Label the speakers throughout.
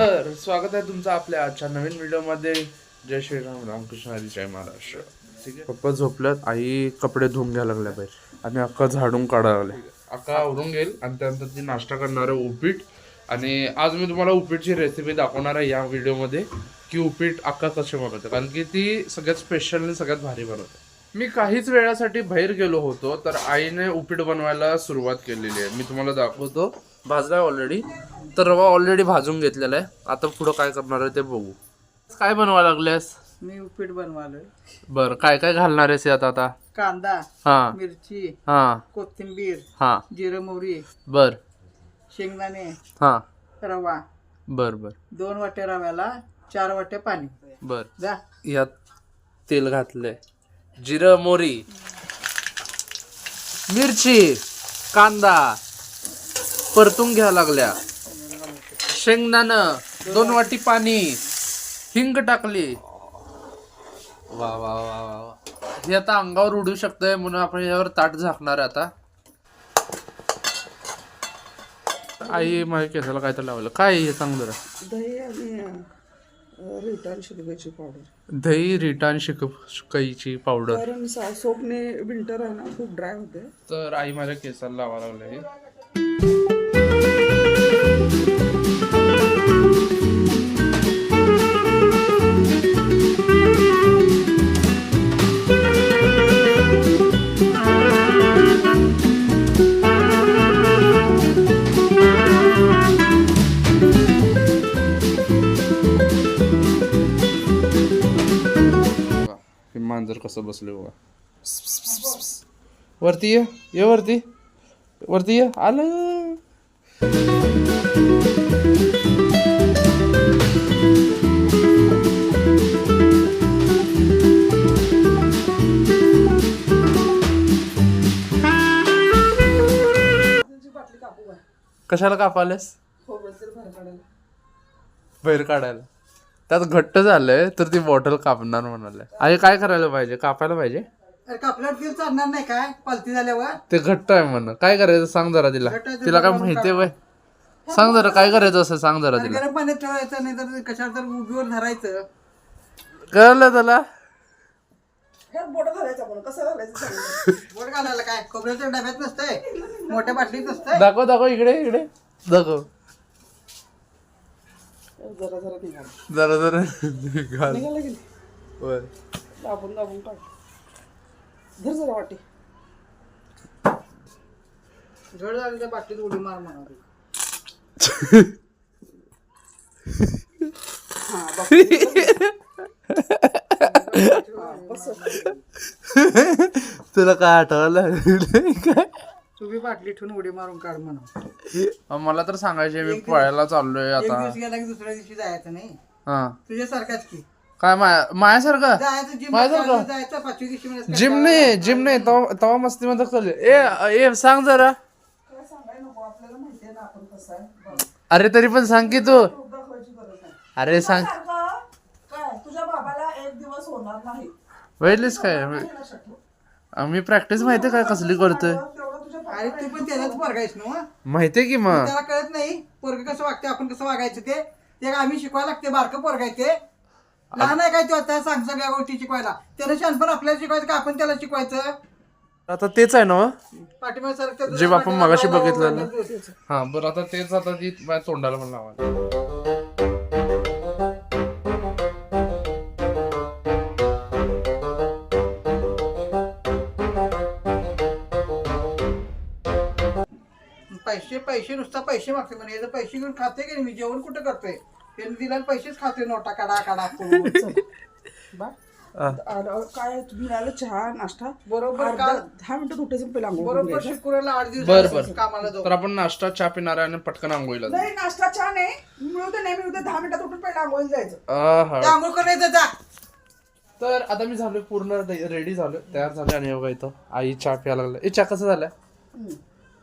Speaker 1: तर स्वागत आहे तुमचं आपल्या आजच्या नवीन व्हिडिओमध्ये. जय श्रीराम रामकृष्ण हरी जय महाराष्ट्र. ठीक आहे? पप्पा झोपल्यात आई कपडे धुवून घ्यायला लागल्या पाहिजे आणि अक्का झाडून काढायला लागले अक्का आवरून घेईल आणि त्यानंतर ती नाश्ता करणार आहे उपीट. आणि आज मी तुम्हाला उपीटची रेसिपी दाखवणार आहे या व्हिडिओमध्ये की उपीट अक्का कसे बनवते कारण की ती सगळ्यात स्पेशल आणि सगळ्यात भारी बनवते मी काहीच वेळासाठी बाहेर गेलो होतो तर आईने उपीट बनवायला सुरुवात केलेली आहे. मी तुम्हाला दाखवतो. भाजलाय ऑलरेडी तर रवा ऑलरेडी भाजून घेतलेला आहे. आता पुढं काय करणार आहे ते बघू. काय बनवा लागलेस
Speaker 2: मी उपीट बनवालोय.
Speaker 1: बर काय काय घालणार आहेस यात आता?
Speaker 2: कांदा
Speaker 1: हा.
Speaker 2: मिरची
Speaker 1: हा.
Speaker 2: कोथिंबीर
Speaker 1: हा.
Speaker 2: जिरं मोहरी
Speaker 1: बर.
Speaker 2: शेंगदाणे
Speaker 1: हा.
Speaker 2: रवा.
Speaker 1: बर बर.
Speaker 2: दोन वाट्या रव्याला चार वाट्या पाणी.
Speaker 1: बर.
Speaker 2: जा.
Speaker 1: यात तेल घातलंय. जिरं मोरी मिरची कांदा. परतून घ्या लागल्या. शेंगदाणं दोन वाटी पाणी हिंग टाकली. वा वा वा वा वा. हे आता अंगावर उडू शकतंय म्हणून आपण यावर ताट झाकणार आहे आता. आई माझ्या केसाला काय तर लावलं. काय हे सांग जरा
Speaker 3: दही आणि रिटर्न शिकवायची पावडर
Speaker 1: दही रिटान शिक शिकाईची पावडर
Speaker 3: कारण सा- सोपने विंटर आहे ना खूप ड्राय होते.
Speaker 1: तर आई माझ्या केसाला लावा लागले. मांजर कसं बसले बघा. वरती ये ये वरती. वरती ये. आलं. कशाला कापालेस बाहेर काढायला. त्यात घट्ट झालंय तर ती बॉटल कापणार म्हणाले आई काय करायला पाहिजे? कापायला पाहिजे?
Speaker 2: अरे कापल्यावर तेल चालणार नाही काय? पालती झाल्यावर.
Speaker 1: ते घट्ट आहे म्हण. काय करायचं सांग जरा तिला.
Speaker 2: घट्ट आहे ते
Speaker 1: तिला काय
Speaker 2: बरोबर
Speaker 1: माहितीये बाय सांग जरा काय करायचं असं सांग जरा
Speaker 2: अरे
Speaker 1: तिला.
Speaker 2: गरम पाण्यात ठेवायचं नाही तर कशावर तर उभीवर धरायचं.
Speaker 1: कळलं त्याला?
Speaker 3: बोट घालायचं कसं घालायचं सांग.
Speaker 2: बोट घालायला काय? खोबऱ्याच्या डब्यात नसतंय? मोठ्या बाटलीत नसतंय?
Speaker 1: दाखव दाखव इकडे इकडे. दाखव.
Speaker 3: जरा जरा निघाल.
Speaker 1: जरा जरा घाल
Speaker 3: निघाला गेली
Speaker 1: वर.
Speaker 3: दाबून दाबून काढ धर जरा वाटी.
Speaker 2: जड झाली त्या बाटलीत उडी मार म्हणा
Speaker 3: हा हा,
Speaker 1: तुला काय आठवलं? काय?
Speaker 2: तुम्ही बाटली ठेवून उडी मारून काढ म्हणा
Speaker 1: मला तर सांगायचे मी पळायला चाललोय
Speaker 2: एक
Speaker 1: आता.
Speaker 2: दिवस गेला की दुसऱ्या दिवशी जायचं नाही.
Speaker 1: हा.
Speaker 2: तुझ्यासारखाच की.
Speaker 1: काय माया माझ्यासारखं?
Speaker 2: जायचं जिम
Speaker 1: माझ्यासारखं?
Speaker 2: जायचं पाचवी दिवशी म्हणजे
Speaker 1: जिम नाही जिम नाही तवा तवा मस्ती मध्ये चालले ए ए सांग जरा.
Speaker 3: माहिती.
Speaker 1: अरे तरी पण सांग की तू. अरे सांग.
Speaker 3: काय? तुझ्या बाबाला एक दिवस होणार नाही.
Speaker 1: बघितलीस काय?
Speaker 3: ठेव.
Speaker 1: आम्ही प्रॅक्टिस माहितीये काय कसली करतोय?
Speaker 2: अरे तू पण त्याच्याच पोरगायस ना मग.
Speaker 1: माहितीये की मग?
Speaker 2: त्याला कळत नाही पोरग कसं वागते आपण कसं वागायचं ते? ते आम्ही शिकवायला लागते बारकं पोरग आहे ते. लहान आहे काय तू आता? सांग सगळ्या गोष्टी शिकवायला. त्याला शहाणपण आपल्याला शिकवायचं का आपण त्याला शिकवायचं?
Speaker 1: आता तेच आहे ना
Speaker 2: पाठीमागे सारखं
Speaker 1: जे आपण मगाशी बघितलं ना.
Speaker 2: ना
Speaker 1: हा बरं आता तेच आता ती माझ्या तोंडाला पण लावा
Speaker 2: पैसे पैसे नुसता पैसे मागते म्हणे. याचं पैसे घेऊन खाते की नाही? मी जेवण कुठं करतोय? त्यांनी दिला आणि पैसेच खाते नोटा काढा काढा करून.
Speaker 3: बा.
Speaker 1: हा.
Speaker 3: आलं- काय मिळालं चहा नाश्ता?
Speaker 2: बरोबर
Speaker 3: अर्धा दहा मिनिटं कुठे पहिला आंघोळ करून
Speaker 2: बरोबर
Speaker 3: घ्यायचं.
Speaker 2: शुक्रवारला आठ
Speaker 1: बर
Speaker 2: दिवस
Speaker 1: बर.
Speaker 2: कामाला जाऊ.
Speaker 1: तर आपण नाश्ता चहा पिणार आहे आणि पटकन आंघोळीला जाऊ.
Speaker 3: नाही नाश्ता चहा नाही. मिळू दे नाही मिळू दे दहा मिनिटात उठून पहिला आंघोळ जायचं.
Speaker 1: आहा.
Speaker 2: ते आंघोळ करायचं जा.
Speaker 1: तर आता मी झालो पूर्ण रेडी झालो तयार झाले आणि बघा इथं. आई चहा प्यायला लागला ए चहा कसा झालाय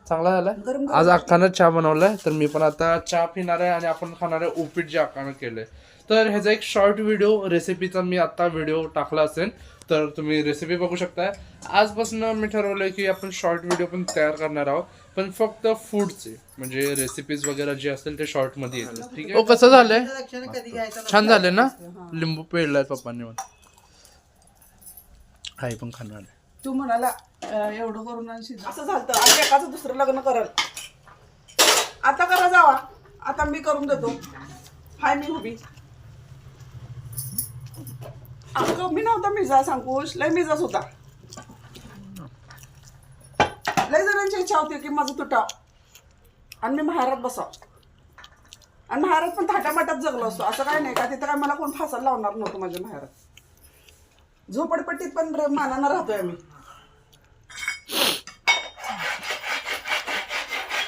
Speaker 1: चांगला झालाय. आज अक्कानं चहा बनवलाय तर मी पण आता चहा पिणार आहे आणि आपण खाणार आहे उपीट जे अक्कानं केलंय. तर ह्याचा एक शॉर्ट व्हिडिओ रेसिपीचा मी आता व्हिडिओ टाकला असेल तर तुम्ही रेसिपी बघू शकता. आजपासून मी ठरवलंय की आपण शॉर्ट व्हिडिओ पण तयार करणार आहोत पण फक्त फूडचे म्हणजे रेसिपीज वगैरे जे असतील ते शॉर्टमध्ये येतील. ठीक आहे? कसं झालंय. छान झाले ना? लिंबू पिळलाय पप्पांनी पण. आई पण खाणार आहे.
Speaker 3: तू म्हणाला अं, एवढं करून आणि असं झालं आणि एकाचं दुसरं लग्न करल. आता करा जावा. आता मी करून देतो. हाय मी उभी. अगं मी नव्हता मिजा सांगूश लय मिजाच होता. लय जणांची इच्छा होती की माझं तुटाव. आणि मी महारात बसाव. आणि महारात पण थाटामाटात जगलो असतो. असं काय नाही का? तिथं काय मला कोण फासायला लावणार नव्हतं माझ्या महारात. झोपडपट्टीत पण र- मानानं राहतोय आम्ही.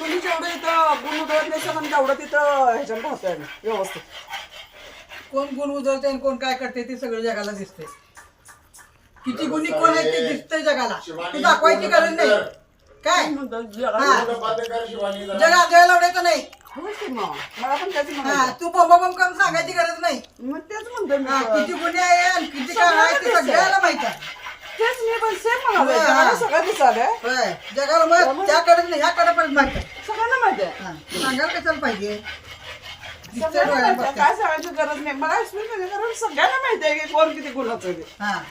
Speaker 3: तुम्ही जेवढं इथं गुण उधळत नाही पण तेवढं तिथं ह्याच्यात राहतोय आम्ही व्यवस्थित.
Speaker 2: कोण गुण उजळते आणि कोण काय करते ते सगळं जगाला दिसते किती गुणी कोण आहे ते दिसतंय जगाला. ते दाखवायची गरज नाही. काय? हा. जग आजळायला आवडायचं नाही.
Speaker 3: होय की मग. मला पण त्याच
Speaker 2: हा तू बॉम्ब बॉम्ब करून सांगायची गरज नाही.
Speaker 3: मग तेच म्हणतोय मी.
Speaker 2: हा. किती गुन्हे आहे आणि किती काय आहे ते सगळ्याला माहीत आहे.
Speaker 3: तेच मी पण सेम म्हणाले
Speaker 2: हा.
Speaker 3: जगाला सगळं दिसालंय
Speaker 2: होय जगाला मग त्याकडे नाही ह्याकडे पण माहीत आहे.
Speaker 3: सगळ्यांना माहिती आहे
Speaker 2: हा, सांगायला कशाला पाहिजे?
Speaker 3: सगळ्यांना माहिती आहे. काय सांगायची गरज नाही. मला एक्सप्लेन नाही कारण सगळ्यांना माहिती आहे की कोण किती गुणाचं आहे. ते.
Speaker 2: हा.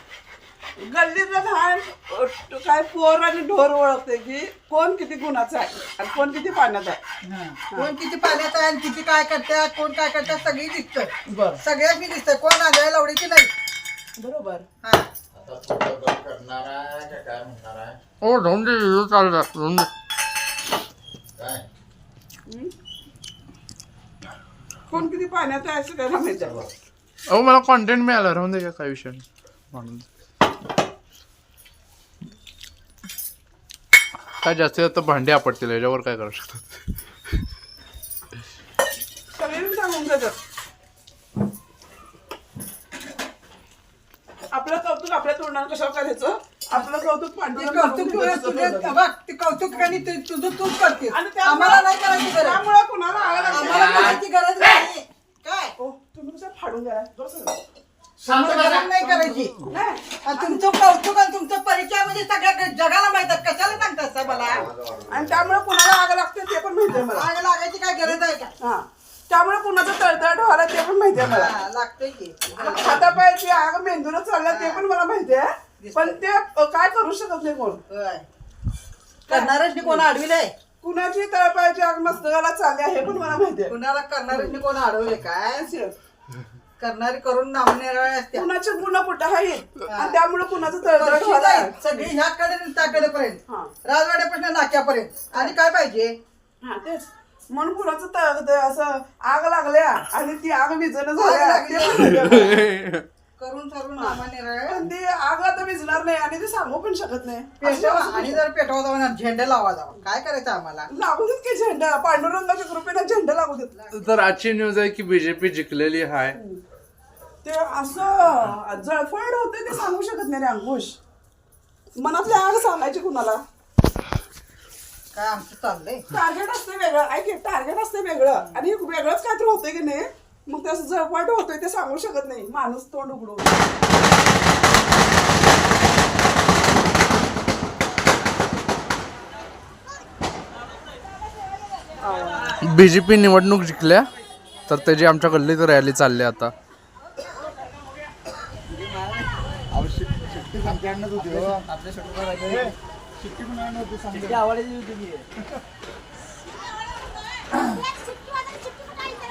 Speaker 3: गल्लीतलं लहान अ, काय पोर आणि ढोर ओळखते की कोण किती गुणाचं आहे आणि कोण किती पाण्यात आहे.
Speaker 2: हा. कोण किती पाण्यात आहे आणि किती काय करतात कोण काय करतात सगळी दिसतंय.
Speaker 3: बर.
Speaker 2: सगळ्यांनी दिसतंय कोण आजळायला आवडायची नाही.
Speaker 3: बरोबर.
Speaker 2: हा.
Speaker 4: आता थोडं बंद करणार आहे का काय म्हणणार आहे?
Speaker 1: हो जाऊन दे व्हिडिओ चालू आहे, जाऊन दे.
Speaker 4: काय?
Speaker 3: कोण किती पाण्यात आहे असं त्याला माहिती
Speaker 1: अहो मला कॉन्टेंट मिळालं. राहून दे का काय विषय नाही. म्हणून. काय जास्तीत जास्त भांडे आपटतील याच्यावर काय करू शकतात?
Speaker 3: सांगून आपलं कौतुक आपल्या तोंडानं कशावर करायचं? आपलं कौतुक पांढरं
Speaker 2: कौतुक बघ. कौतुक आणि ते तुझं तूच करते
Speaker 3: आणि त्यामुळं-
Speaker 2: आम्हाला नाही करायची गरज.
Speaker 3: त्यामुळे कुणाला आग
Speaker 2: आम्हाला
Speaker 3: लागते
Speaker 2: करायची गरज नाही काय?
Speaker 3: ओ, तुम्ही कसं फाडून द्या. बस.
Speaker 2: आम्हाला गरज नाही करायची. आणि तुमचं कौतुक आणि तुमचं परिचय म्हणजे सगळ्या जगाला माहीत आहे कशाला सांगतात साहेब मला?
Speaker 3: आणि त्यामुळे कुणाला आग लागते ते पण माहिती आहे मला.
Speaker 2: आग लागायची काय गरज आहे का?
Speaker 3: हा. त्यामुळे कुणाचं तळतळ व्हायला ते पण माहिती आहे मला.
Speaker 2: हा, लागतंय की.
Speaker 3: हातापायाची आग मेंदूला चालल्या ते पण मला माहिती आहे. पण ते अ, काय करू शकत नाही कोण?
Speaker 2: होय. करणारच कोण अडविलंय
Speaker 3: कुणाची तळपायाची आग मस्तकाला चालली आहे पण मला माहिती आहे.
Speaker 2: कुणाला करणाऱ्यांनी कोण अडवले काय
Speaker 3: असेल.
Speaker 2: करणारी करून नामनेराळे असते.
Speaker 3: कुणाचे गुण कुठं आहेत आणि त्यामुळे कुणाचं तळतळ
Speaker 2: आहे. सगळी ह्याकडे आणि त्याकडे पर्यंत.
Speaker 3: हा.
Speaker 2: राजवाड्यापासून नाक्यापर्यंत. आणि काय पाहिजे?
Speaker 3: हा तेच. म्हणून कुणाचं तळ असं आग लागल्या आणि ती आग विजणं
Speaker 2: आग लागली. करून करून नामनेराळे
Speaker 3: पण ती आग आता विजणार नाही आणि ते सांगू पण शकत नाही.
Speaker 2: पेटवा आणि जर पेटवा ना झेंडा लावा जावा काय करायचं आम्हाला?
Speaker 3: लागू देत की झेंडा? पांडुरंगाच्या कृपेने झेंडा लागू देत
Speaker 1: तर आजची न्यूज आहे की बीजेपी जिंकलेली आहे
Speaker 3: ते असं जळफळ होते ते सांगू शकत नाही रे अंकुश. मनातली आग सांगायची कुणाला?
Speaker 2: काय आमचं चाललंय?
Speaker 3: टार्गेट असते वेगळं. ऐक टार्गेट असते वेगळं. आणि वेगळंच काहीतरी होतंय की नाही? मग ते असं जळफळ होतंय ते सांगू शकत नाही. माणूस तोंड उघडून.
Speaker 1: बीजेपी निवडणूक जिंकल्या तर त्याची आमच्या गल्लीत रॅली चालली आता.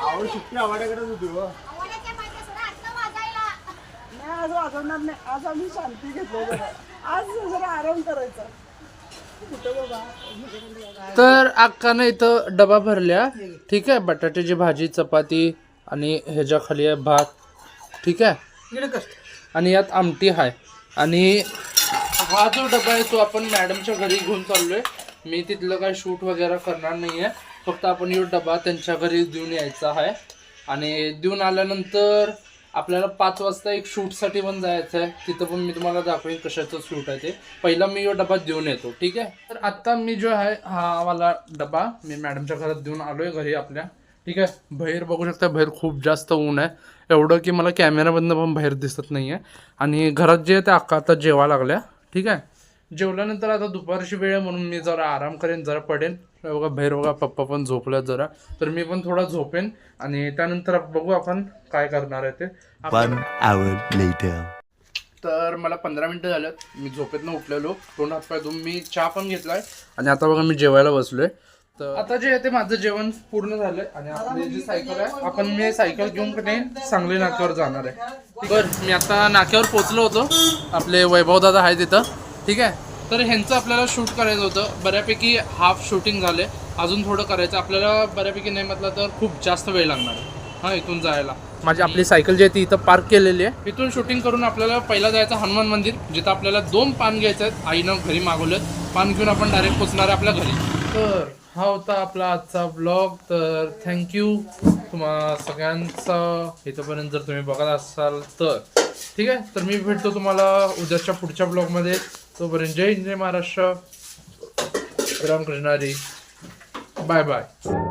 Speaker 4: आवड सुट्टी आवाड्याकडेच होती हो.
Speaker 3: नाही आज वाजवणार नाही. आज आम्ही शांती घेतली जरा. आज जरा आराम करायचा. कुठं बाबा?
Speaker 1: तर अक्कानं इथं डबा भरल्या. ठीक आहे बटाट्याची भाजी चपाती आणि ह्याच्या खाली आहे भात. ठीक आहे? आणि यात आमटी आहे आणि हा जो डबा आहे तो आपण मॅडमच्या घरी घेऊन चाललोय. मी तिथलं काय शूट वगैरे करणार नाही आहे फक्त आपण यो डबा त्यांच्या घरी देऊन यायचा आहे. आणि देऊन आल्यानंतर आपल्याला पाच वाजता एक शूटसाठी पण जायचं आहे तिथं पण मी तुम्हाला दाखवेन कशाचं शूट आहे ते. पहिला मी यो डबा देऊन येतो ठीक आहे? तर आत्ता मी जो आहे हा वाला डबा मी मॅडमच्या घरात देऊन आलो आहे घरी आपल्या. ठीक आहे? बाहेर बघू शकता बाहेर खूप जास्त ऊन आहे. एवढं की मला कॅमेरामधनं पण बाहेर दिसत नाही आहे आणि घरात जे आहे ते अक्का आता जेवा लागल्या ठीक आहे? जेवल्यानंतर आता दुपारची वेळ आहे म्हणून मी जरा आराम करेन जरा पडेन. बघा बाहेर बघा पप्पा पण झोपल्यात जरा. तर मी पण थोडा झोपेन आणि त्यानंतर बघू आपण काय करणार आहे ते. तर मला पंधरा मिनटं झाल्यात मी झोपेतनं उठलेलो. तोंड हात पाय धुवून मी चहा पण घेतलाय आणि आता बघा मी जेवायला बसलोय. तर आता जे आहे ते माझं जेवण पूर्ण झालंय आणि आपली जी सायकल आहे आपण मी सायकल घेऊन कडे सांगली नाक्यावर जाणार आहे. बर मी आता नाक्यावर पोचलो होतो. आपले वैभव दादा आहे तिथं ठीक आहे? तर ह्यांचं आपल्याला शूट करायचं होतं. बऱ्यापैकी हाफ शूटिंग झाले. अजून थोडं करायचं. आपल्याला बऱ्यापैकी नाही म्हटलं तर खूप जास्त वेळ लागणार आहे. हा इथून जायला. माझी आपली सायकल जी आहे ती इथं पार्क केलेली आहे. इथून शूटिंग करून आपल्याला पहिला जायचं हनुमान मंदिर जिथं आपल्याला दोन पान घ्यायचं आहेत. आईनं घरी मागवलेत. पान घेऊन आपण डायरेक्ट पोचणार आहे आपल्या घरी. तर हा होता आपला आजचा ब्लॉग तर थँक्यू तुम्हा सगळ्यांचा. इथंपर्यंत जर तुम्ही बघत असाल तर. ठीक आहे? तर मी भेटतो तुम्हाला उद्याच्या पुढच्या ब्लॉगमध्ये तोपर्यंत जय हिंद जय महाराष्ट्र रामकृष्ण हरी बाय बाय